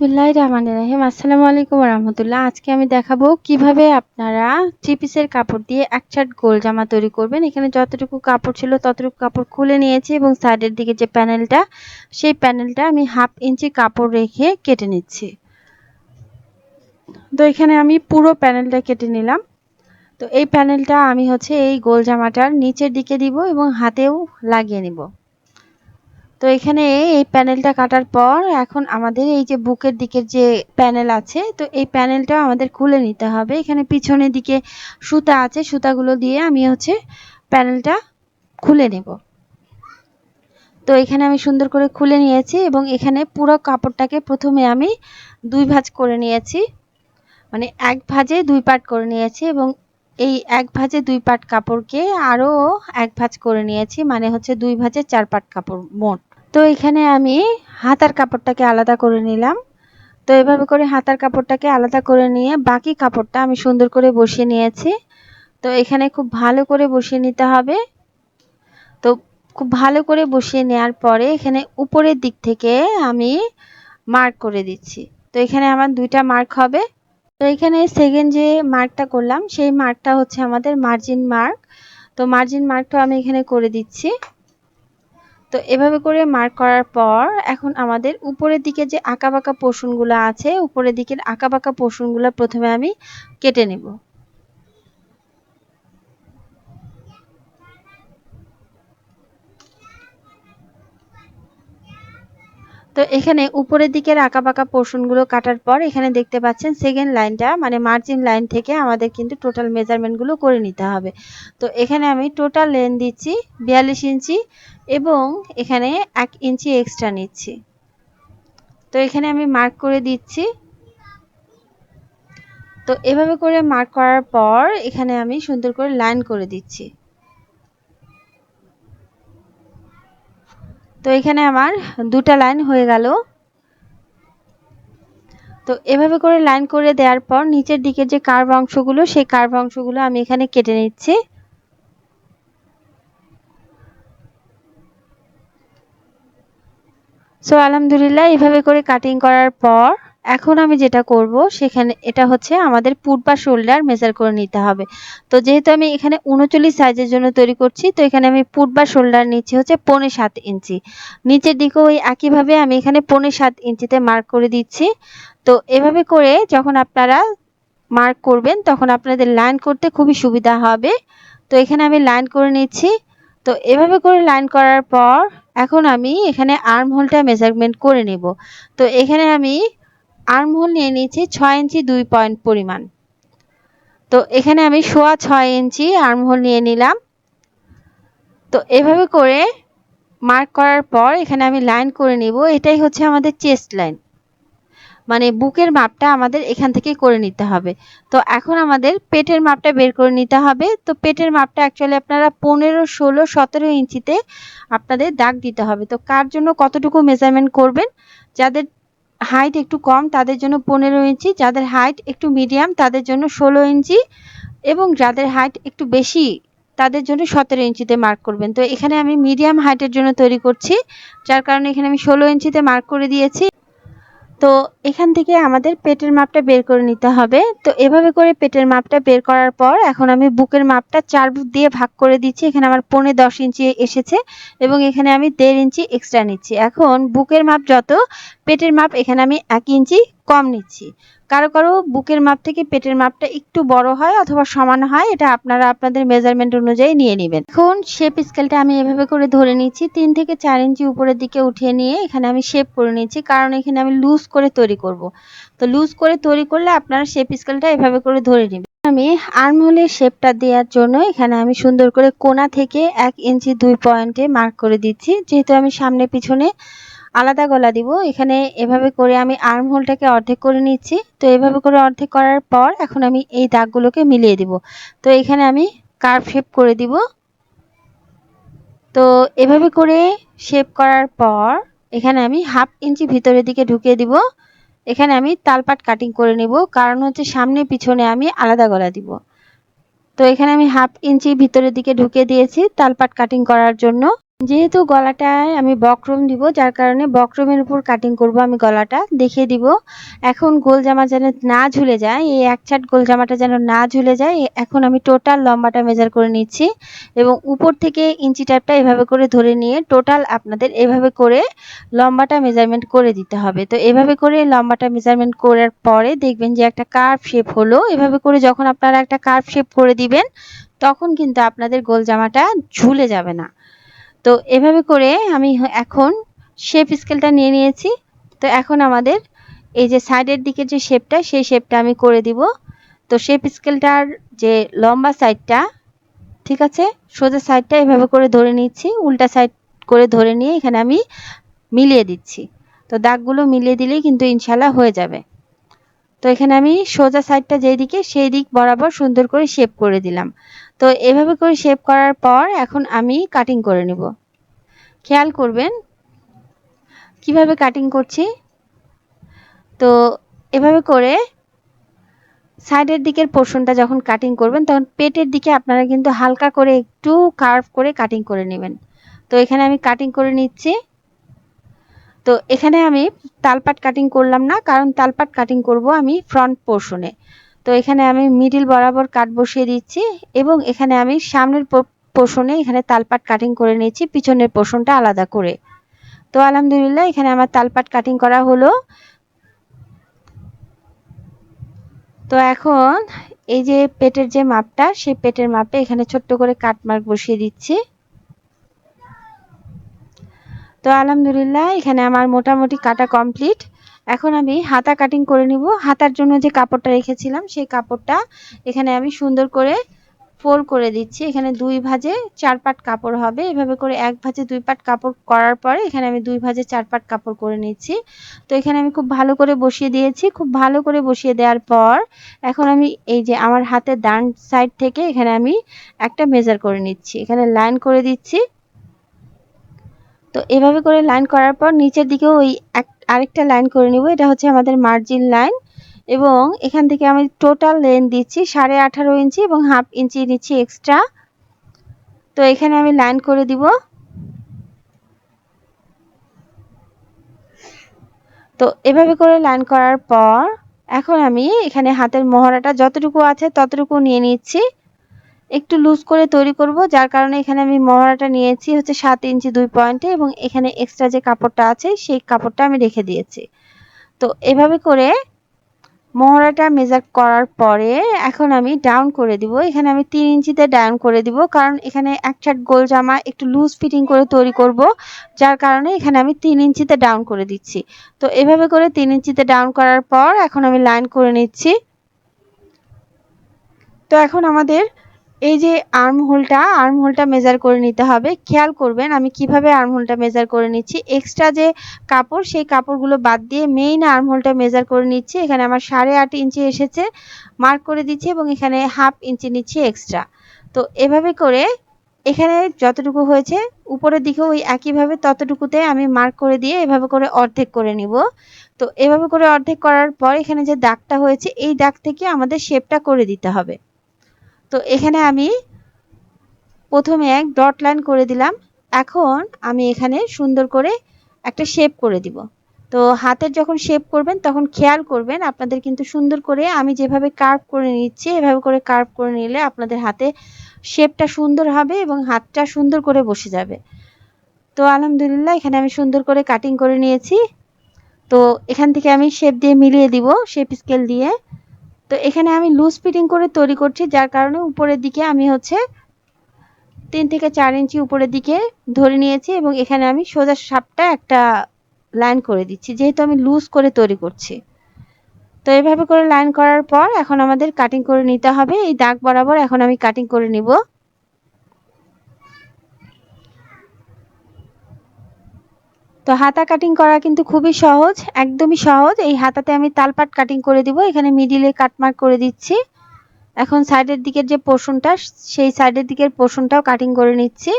বিসমিল্লাহির রহমানির রহিম। আসসালামু আলাইকুম রহমতুল্লাহ। আজকে আমি দেখাবো কীভাবে আপনারা থ্রি পিসের কাপড় দিয়ে এক চার্ট গোল জামা তৈরি করবেন। এখানে যতটুকু কাপড় ছিল, ততটুকু কাপড় খুলে নিয়েছি এবং সাইডের দিকে যে প্যানেলটা সেই প্যানেলটা আমি হাফ ইঞ্চি কাপড় রেখে কেটে নিচ্ছি। তো এখানে আমি পুরো প্যানেলটা কেটে নিলাম। তো এই প্যানেলটা আমি হচ্ছে এই গোল জামাটার নিচের দিকে দিব এবং হাতেও লাগিয়ে নিব। তো এখানে এই প্যানেলটা কাটার পর এখন আমাদের এই যে বুকের দিকের যে প্যানেল আছে, তো এই প্যানেলটা আমাদের খুলে নিতে হবে। এখানে পিছনের দিকে সুতা আছে, সুতাগুলো দিয়ে আমি হচ্ছে প্যানেলটা খুলে নেব। তো এখানে আমি সুন্দর করে খুলে নিয়েছি এবং এখানে পুরো কাপড়টাকে প্রথমে আমি দুই ভাঁজ করে নিয়েছি। মানে এক ভাঁজে দুই পাট করে নিয়েছি এবং এই এক ভাঁজে দুই পাট কাপড়কে আরও এক ভাঁজ করে নিয়েছি মানে হচ্ছে দুই ভাঁজে চার পাট কাপড় মোট। তো এখানে আমি হাতার কাপড়টাকে আলাদা করে নিলাম। তো এভাবে করে হাতার কাপড়টাকে আলাদা করে নিয়ে বাকি কাপড়টা আমি সুন্দর করে বসিয়ে নিয়েছি। তো এখানে খুব ভালো করে বসিয়ে নিতে হবে। তো খুব ভালো করে বসিয়ে নেওয়ার পরে এখানে উপরের দিক থেকে আমি মার্ক করে দিচ্ছি। তো এখানে আমার দুইটা মার্ক হবে। তো এখানে সেকেন্ড যে মার্কটা করলাম, সেই মার্কটা হচ্ছে আমাদের মার্জিন মার্ক তো মার্জিন মার্কটা আমি এখানে করে দিচ্ছি। তো এভাবে করে মার্ক করার পর এখন আমাদের উপরের দিকে যে আঁকা বাঁকা পোর্শনগুলো আছে, উপরের দিকের আঁকা বাঁকা পোর্শনগুলো প্রথমে আমি কেটে নেব। তো এখানে উপরের দিকের আঁকাবাঁকা পোর্শনগুলো কাটার পর এখানে দেখতে পাচ্ছেন সেকেন্ড লাইনটা মানে মার্জিন লাইন থেকে আমাদের কিন্তু টোটাল মেজারমেন্টগুলো করে নিতে হবে। তো এখানে আমি টোটাল লেন দিচ্ছি, বিয়াল্লিশ ইঞ্চি এবং এখানে এক ইঞ্চি এক্সট্রা নিচ্ছি। তো এখানে আমি মার্ক করে দিচ্ছি। তো এভাবে করে মার্ক করার পর এখানে আমি সুন্দর করে লাইন করে দিচ্ছি। তো এখানে আমার দুটা লাইন হয়ে গেল। তো এভাবে করে লাইন করে দেওয়ার পর নিচের দিকে যে কার্ভ অংশগুলো, সেই কার্ভ অংশগুলো আমি এখানে কেটে নিচ্ছি। সো আলহামদুলিল্লাহ, এভাবে করে কাটিং করার পর এখন আমি যেটা করব, সেখানে এটা হচ্ছে আমাদের পুট বা শোল্ডার মেজার করে নিতে হবে। তো যেহেতু আমি এখানে উনচল্লিশ সাইজের জন্য তৈরি করছি, তো এখানে আমি পুট বা শোল্ডার নিচ্ছি হচ্ছে পনে সাত ইঞ্চি। নিচের দিকেও ওই একইভাবে আমি এখানে পনে সাত ইঞ্চিতে মার্ক করে দিচ্ছি। তো এভাবে করে যখন আপনারা মার্ক করবেন, তখন আপনাদের লাইন করতে খুবই সুবিধা হবে। তো এখানে আমি লাইন করে নিচ্ছি। তো এভাবে করে লাইন করার পর, এখন আমি এখানে আর্ম হোলটা মেজারমেন্ট করে নেব। তো এখানে আমি আর্ম হোল নিয়ে নিয়েছি ছয় ইঞ্চি দুই পয়েন্ট পরিমাণ। তো এখানে আমি সোয়া ছয় ইঞ্চি আর্ম হোল নিয়ে নিলাম। তো এভাবে করে মার্ক করার পর এখানে আমি লাইন করে নিব। এটাই হচ্ছে আমাদের চেস্ট লাইন। মানে বুকের মাপটা আমাদের এখান থেকে করে নিতে হবে। তো এখন আমাদের পেটের মাপটা বের করে নিতে হবে। তো পেটের মাপটা অ্যাকচুয়ালি আপনারা পনেরো, ষোলো, সতেরো ইঞ্চিতে আপনাদের দাগ দিতে হবে। তো কার জন্য কতটুকু মেজারমেন্ট করবেন? যাদের হাইট একটু কম, তাদের জন্য পনেরো ইঞ্চি, যাদের হাইট একটু মিডিয়াম তাদের জন্য ষোলো ইঞ্চি এবং যাদের হাইট একটু বেশি, তাদের জন্য সতেরো ইঞ্চিতে মার্ক করবেন। তো এখানে আমি মিডিয়াম হাইটের জন্য তৈরি করছি, যার কারণে এখানে আমি ষোলো ইঞ্চিতে মার্ক করে দিয়েছি। তো এখান থেকে আমাদের পেটের মাপটা বের করে নিতে হবে। তো এভাবে করে পেটের মাপটা বের করার পর এখন আমি বুকের মাপটা চার বুক দিয়ে ভাগ করে দিচ্ছি। এখানে আমার পৌনে দশ ইঞ্চি এসেছে এবং এখানে আমি দেড় ইঞ্চি এক্সট্রা নিচ্ছি। এখন বুকের মাপ যত, পেটের মাপ এখানে আমি এক ইঞ্চি কম নিচ্ছি। কারও কারও বুকের মাপ থেকে পেটের মাপটা একটু বড় হয় অথবা সমান হয়, এটা আপনারা আপনাদের মেজারমেন্ট অনুযায়ী নিয়ে নেবেন। এখন শেপ স্কেলটা আমি এভাবে করে ধরে নিচ্ছি তিন থেকে চার ইঞ্চি উপরের দিকে উঠিয়ে নিয়ে এখানে আমি শেপ করে নিচ্ছি কারণ এখানে আমি লুজ করে তৈরি করব। তো লুজ করে তৈরি করলে আপনারা শেপ স্কেলটা এভাবে করে ধরে নেবেন। আমি আর্মহোলের শেপটা দেওয়ার জন্য এখানে আমি সুন্দর করে কোনা থেকে এক ইঞ্চি দুই পয়েন্টে মার্ক করে দিচ্ছি, যেহেতু আমি সামনে পিছনে আলাদা গলা দিব। এখানে এভাবে করে আমি আর্ম হোলটাকে অর্ধেক করে নিচ্ছি। তো এভাবে করে অর্ধেক করার পর এখন আমি এই দাগগুলোকে মিলিয়ে দিব। তো এখানে আমি কার্ভ শেপ করে দিব। তো এভাবে করে শেপ করার পর এখানে আমি হাফ ইঞ্চি ভিতরের দিকে ঢুকিয়ে দিব। এখানে আমি তালপাট কাটিং করে নেব। কারণ হচ্ছে সামনে পিছনে আমি আলাদা গলা দিব। তো এখানে আমি হাফ ইঞ্চি ভিতরের দিকে ঢুকিয়ে দিয়েছি তালপাট কাটিং করার জন্য। যেহেতু গলাটায় আমি বক্রম দিব, যার কারণে বক্রমের উপর কাটিং করব আমি গলাটা, দেখিয়ে দিব। এখন গোল জামা যেন না ঝুলে যায়, এই এক ছাট গোল জামাটা যেন না ঝুলে যায় এখন আমি টোটাল লম্বাটা মেজার করে নিচ্ছি এবং উপর থেকে ইঞ্চি টাইপটা এভাবে করে ধরে নিয়ে টোটাল আপনাদের এভাবে করে লম্বাটা মেজারমেন্ট করে দিতে হবে। তো এভাবে করে লম্বাটা মেজারমেন্ট করার পরে দেখবেন যে একটা কার্ভ শেপ হলো। এভাবে করে যখন আপনারা একটা কার্ভ শেপ করে দিবেন, তখন কিন্তু আপনাদের গোল জামাটা ঝুলে যাবে না। তো এভাবে করে আমি এখন শেপ স্কেলটা নিয়ে নিয়েছি। তো এখন আমাদের এই যে সাইডের দিকে যে শেপটা সেই শেপটা আমি করে দিব। তো শেপ স্কেলটার যে লম্বা সাইডটা ঠিক আছে? সোজা সাইডটা এভাবে করে ধরে নিচ্ছি। উল্টা সাইড করে ধরে নিয়ে এখানে আমি মিলিয়ে দিচ্ছি। তো দাগগুলো মিলিয়ে দিলেই কিন্তু ইনশাল্লাহ হয়ে যাবে। তো এখানে আমি সোজা সাইডটা যেই দিকে সেই দিক বরাবর সুন্দর করে শেপ করে দিলাম। তো এভাবে করে শেপ করার পর এখন আমি কাটিং করে নিব। খেয়াল করবেন কীভাবে কাটিং করছি? তো এভাবে করে সাইডের দিকের পোর্শনটা যখন কাটিং করবেন, তখন পেটের দিকে আপনারা কিন্তু হালকা করে একটু কার্ভ করে কাটিং করে নেবেন। তো এখানে আমি কাটিং করে নিচ্ছি। তো এখানে আমি তালপাট কাটিং করলাম না, কারণ তালপাট কাটিং করব আমি ফ্রন্ট পোর্শনে তো এখানে আমি মিডিল বরাবর কাট বসিয়ে দিচ্ছি এবং এখানে আমি সামনের পোর্শনে এখানে তালপাট কাটিং করে নিয়েছি, পিছনের পোর্শনটা আলাদা করে। তো আলহামদুলিল্লাহ এখানে আমার তালপাট কাটিং করা হলো। তো এখন এই যে পেটের যে মাপটা, সেই পেটের মাপে এখানে ছোট্ট করে কাট মার্ক বসিয়ে দিচ্ছি। তো আলহামদুলিল্লাহ, এখানে আমার মোটামুটি কাটা কমপ্লিট এখন আমি হাতা কাটিং করে নিব। হাতার জন্য যে কাপড়টা রেখেছিলাম, সেই কাপড়টা এখানে আমি সুন্দর করে ফোল্ড করে দিচ্ছি। এখানে দুই ভাজে চার পাট কাপড় হবে। এভাবে করে এক ভাজে দুই পাট কাপড় করার পরে এখানে আমি দুই ভাজে চার পাট কাপড় করে নিচ্ছি। তো এখানে আমি খুব ভালো করে বসিয়ে দিয়েছি। খুব ভালো করে বসিয়ে দেওয়ার পর এখন আমি এই যে আমার হাতের ডান সাইড থেকে এখানে আমি একটা মেজার করে নিচ্ছি। এখানে লাইন করে দিচ্ছি। তো এভাবে করে লাইন করার পর নিচের দিকেও ওই আরেকটা লাইন করে নিব। এটা হচ্ছে আমাদের মার্জিন লাইন এবং এখান থেকে আমি টোটাল লেন দিচ্ছি সাড়ে আঠারো ইঞ্চি এবং হাফ ইঞ্চি নিচ্ছি এক্সট্রা তো এখানে আমি লাইন করে দিব। তো এভাবে করে লাইন করার পর এখন আমি এখানে হাতের মহড়াটা যতটুকু আছে ততটুকু নিয়ে নিচ্ছি। একটু লুজ করে তৈরি করব, যার কারণে এখানে আমি মহড়াটা নিয়েছি হচ্ছে সাত ইঞ্চি দুই পয়েন্টে এবং এখানে এক্সট্রা যে কাপড়টা আছে, সেই কাপড়টা আমি রেখে দিয়েছি। তো এভাবে করে মহড়াটা মেজার করার পরে এখন আমি ডাউন করে দিব। এখানে আমি তিন ইঞ্চিতে ডাউন করে দিব, কারণ এখানে এক ছাট গোল জামা একটু লুজ ফিটিং করে তৈরি করব, যার কারণে এখানে আমি তিন ইঞ্চিতে ডাউন করে দিচ্ছি। তো এভাবে করে তিন ইঞ্চিতে ডাউন করার পর এখন আমি লাইন করে নিচ্ছি। তো এখন আমাদের এই যে আর্ম হোলটা আর্ম হোলটা মেজার করে নিতে হবে। খেয়াল করবেন আমি কীভাবে আর্ম হোলটা মেজার করে নিচ্ছি। এক্সট্রা যে কাপড়, সেই কাপড়গুলো বাদ দিয়ে মেইন আর্ম হোলটা মেজার করে নিচ্ছি। এখানে আমার সাড়ে আট ইঞ্চি এসেছে। মার্ক করে দিচ্ছি এবং এখানে হাফ ইঞ্চি নিচ্ছি এক্সট্রা তো এভাবে করে এখানে যতটুকু হয়েছে, উপরের দিকে ওই একইভাবে ততটুকুতে আমি মার্ক করে দিয়ে এভাবে করে অর্ধেক করে নিব। তো এভাবে করে অর্ধেক করার পর এখানে যে দাগটা হয়েছে, এই দাগ থেকে আমাদের শেপটা করে দিতে হবে। তো এখানে আমি প্রথমে এক ডট লাইন করে দিলাম। এখন আমি এখানে সুন্দর করে একটা শেপ করে দিব। তো হাতের যখন শেপ করবেন, তখন খেয়াল করবেন আপনাদের কিন্তু সুন্দর করে আমি যেভাবে কার্ভ করে নিচ্ছি, এভাবে করে কার্ভ করে নিলে আপনাদের হাতে শেপটা সুন্দর হবে এবং হাতটা সুন্দর করে বসে যাবে। তো আলহামদুলিল্লাহ, এখানে আমি সুন্দর করে কাটিং করে নিয়েছি। তো এখান থেকে আমি শেপ দিয়ে মিলিয়ে দিব, শেপ স্কেল দিয়ে। তো এখানে আমি লুজ ফিটিং করে তৈরি করছি, যার কারণে উপরের দিকে আমি হচ্ছে তিন থেকে চার ইঞ্চি উপরের দিকে ধরে নিয়েছি এবং এখানে আমি সোজা সাপটা একটা লাইন করে দিচ্ছি, যেহেতু আমি লুজ করে তৈরি করছি। তো এভাবে করে লাইন করার পর এখন আমাদের কাটিং করে নিতে হবে। এই দাগ বরাবর এখন আমি কাটিং করে নিব। তো হাতা কাটিং করা কিন্তু খুবই সহজ, একদমই সহজ। এই হাতাতে আমি তালপাট কাটিং করে দিব, এখানে মিডিলে কাটমার্ক করে দিচ্ছি। এখন সাইডের দিকের যে পোর্শনটা সেই সাইডের দিকের পোর্শনটাও কাটিং করে নিচ্ছি।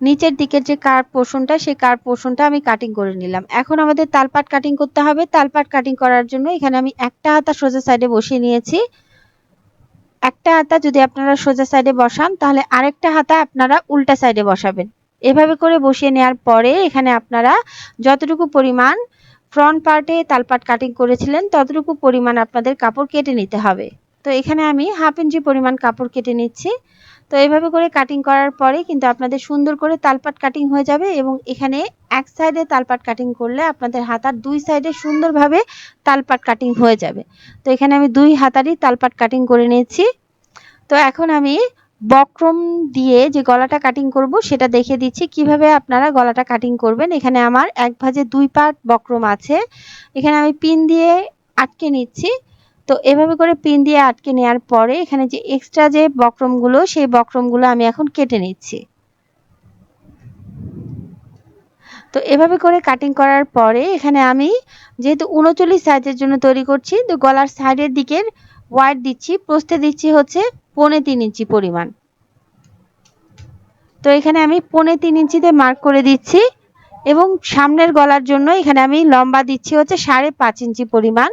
নিচের দিকের যে কার পোর্শনটা সেই কার পোর্শনটা আমি কাটিং করে নিলাম। এখন আমাদের তালপাট কাটিং করতে হবে। তালপাট কাটিং করার জন্য এখানে আমি একটা হাতা সোজা সাইডে বসিয়ে নিয়েছি। একটা হাতা যদি আপনারা সোজা সাইডে বসান, তাহলে আরেকটা হাতা আপনারা উল্টা সাইডে বসাবেন। এভাবে করে বসিয়ে নেয়ার পরে এখানে আপনারা যতটুকু পরিমাণ ফ্রন্ট পার্টে তালপাট কাটিং করেছিলেন, ততটুকু পরিমাণ আপনাদের কাপড় কেটে নিতে হবে। তো এখানে আমি হাফ ইঞ্চি পরিমাণ কাপড় কেটে নিচ্ছি। তো এইভাবে করে কাটিং করার পরে কিন্তু আপনাদের সুন্দর করে তালপাট কাটিং হয়ে যাবে এবং এখানে এক সাইডে তালপাট কাটিং করলে আপনাদের হাতার দুই সাইডে সুন্দরভাবে তালপাট কাটিং হয়ে যাবে। তো এখানে আমি দুই হাতারই তালপাট কাটিং করে নিয়েছি তো এখন আমি বক্রম দিয়ে যে গলাটা কাটিং করব সেটা দেখে দিচ্ছি। কীভাবে আপনারা গলাটা কাটিং করবেন? এখানে আমার এক ভাজে দুই পার্ট বক্রম আছে। এখানে আমি পিন দিয়ে আটকে নিচ্ছি। তো এভাবে করে পিন দিয়ে আটকে নেওয়ার পরে এখানে যে এক্সট্রা যে বক্রমগুলো, সেই বক্রমগুলো আমি এখন কেটে নিচ্ছি। তো এভাবে করে কাটিং করার পরে এখানে আমি যেহেতু উনচল্লিশ সাইজের জন্য তৈরি করছি, তো গলার সাইডের দিকের ওয়াইড দিচ্ছি, প্রস্থে দিচ্ছি হচ্ছে পৌনে তিন ইঞ্চি পরিমাণ। তো এখানে আমি পৌনে তিন ইঞ্চিতে মার্ক করে দিচ্ছি এবং সামনের গলার জন্য এখানে আমি লম্বা দিচ্ছি হচ্ছে সাড়ে পাঁচ ইঞ্চি পরিমাণ।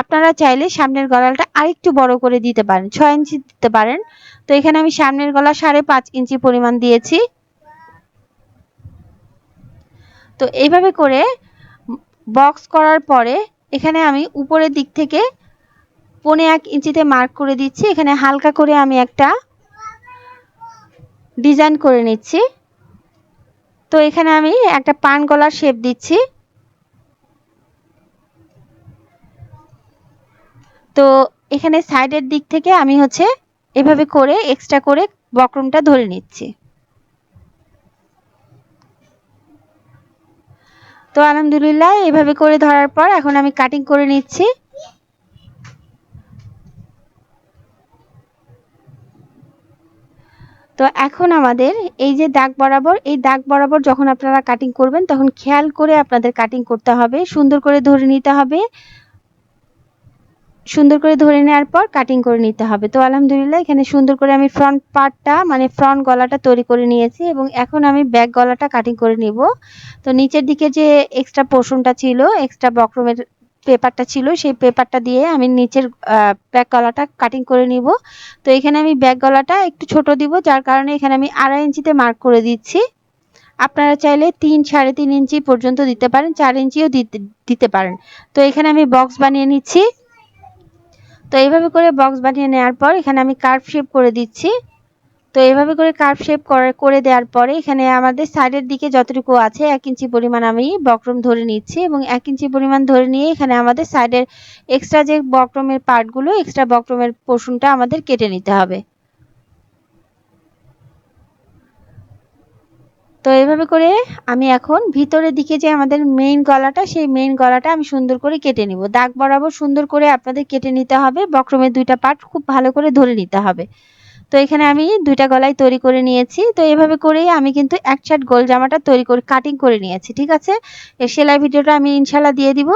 আপনারা চাইলে সামনের গলাটা আরেকটু বড় করে দিতে পারেন, ছয় ইঞ্চি দিতে পারেন। তো এখানে আমি সামনের গলা সাড়ে পাঁচ ইঞ্চি পরিমাণ দিয়েছি। তো এইভাবে করে বক্স করার পরে এখানে আমি উপরের দিক থেকে পনে এক ইঞ্চিতে মার্ক করে দিচ্ছি। এখানে হালকা করে আমি একটা ডিজাইন করে নিচ্ছি। তো এখানে আমি একটা পান গলার শেপ দিচ্ছি। তো এখানে সাইডের দিক থেকে আমি হচ্ছে এভাবে করে এক্সট্রা করে বক্রমটা ধরে নিচ্ছি। তো আলহামদুলিল্লাহ, এভাবে করে ধরার পর এখন আমি কাটিং করে নিচ্ছি। তো এখন আমাদের এই যে দাগ বরাবর, এই দাগ বরাবর যখন আপনারা কাটিং করবেন, তখন খেয়াল করে আপনাদের কাটিং করতে হবে, সুন্দর করে ধরে নিতে হবে। সুন্দর করে ধরে নেওয়ার পর কাটিং করে নিতে হবে। তো আলহামদুলিল্লাহ এখানে সুন্দর করে আমি ফ্রন্ট পার্টটা মানে ফ্রন্ট গলাটা তৈরি করে নিয়েছি এবং এখন আমি ব্যাক গলাটা কাটিং করে নিব। তো নিচের দিকে যে এক্সট্রা পোর্শনটা ছিল এক্সট্রা বক্রমের পেপারটা ছিল, সেই পেপারটা দিয়ে আমি নিচের ব্যাক গলাটা কাটিং করে নিব। তো এখানে আমি ব্যাক গলাটা একটু ছোট দিব, যার কারণে এখানে আমি আড়াই ইঞ্চিতে মার্ক করে দিচ্ছি। আপনারা চাইলে তিন, সাড়ে তিন ইঞ্চি পর্যন্ত দিতে পারেন, চার ইঞ্চিও দিতে পারেন। তো এখানে আমি বক্স বানিয়ে নিচ্ছি। তো এইভাবে করে বক্স বানিয়ে নেওয়ার পর এখানে আমি কার্ভ শেপ করে দিচ্ছি। তো এইভাবে করে কার্ভ শেপ করে দেওয়ার পরে এখানে আমাদের সাইডের দিকে যতটুকু আছে এক ইঞ্চি পরিমাণ আমি বক্রম ধরে নিচ্ছি এবং এক ইঞ্চি পরিমাণ ধরে নিয়ে এখানে আমাদের সাইডের এক্সট্রা যে বক্রমের পার্টগুলো এক্সট্রা বক্রমের পোর্শনটা আমাদের কেটে নিতে হবে। তো এভাবে করে আমি এখন ভিতরের দিকে যে আমাদের মেইন গলাটা, সেই মেইন গলাটা আমি সুন্দর করে কেটে নিব। দাগ বরাবর সুন্দর করে আপনাদের কেটে নিতে হবে। বক্রমের দুইটা পার্ট খুব ভালো করে ধরে নিতে হবে। তো এখানে আমি দুইটা গলায় তৈরি করে নিয়েছি। তো এভাবে করেই আমি কিন্তু এক শার্ট গোল জামাটা তৈরি করে কাটিং করে নিয়েছি, ঠিক আছে? সেলাই ভিডিওটা আমি ইনশাল্লাহ দিয়ে দিব।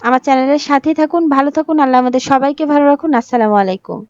আমার চ্যানেলের সাথেই থাকুন, ভালো থাকুন, আল্লাহ আমাদের সবাইকে ভালো রাখুন। আসসালামু আলাইকুম।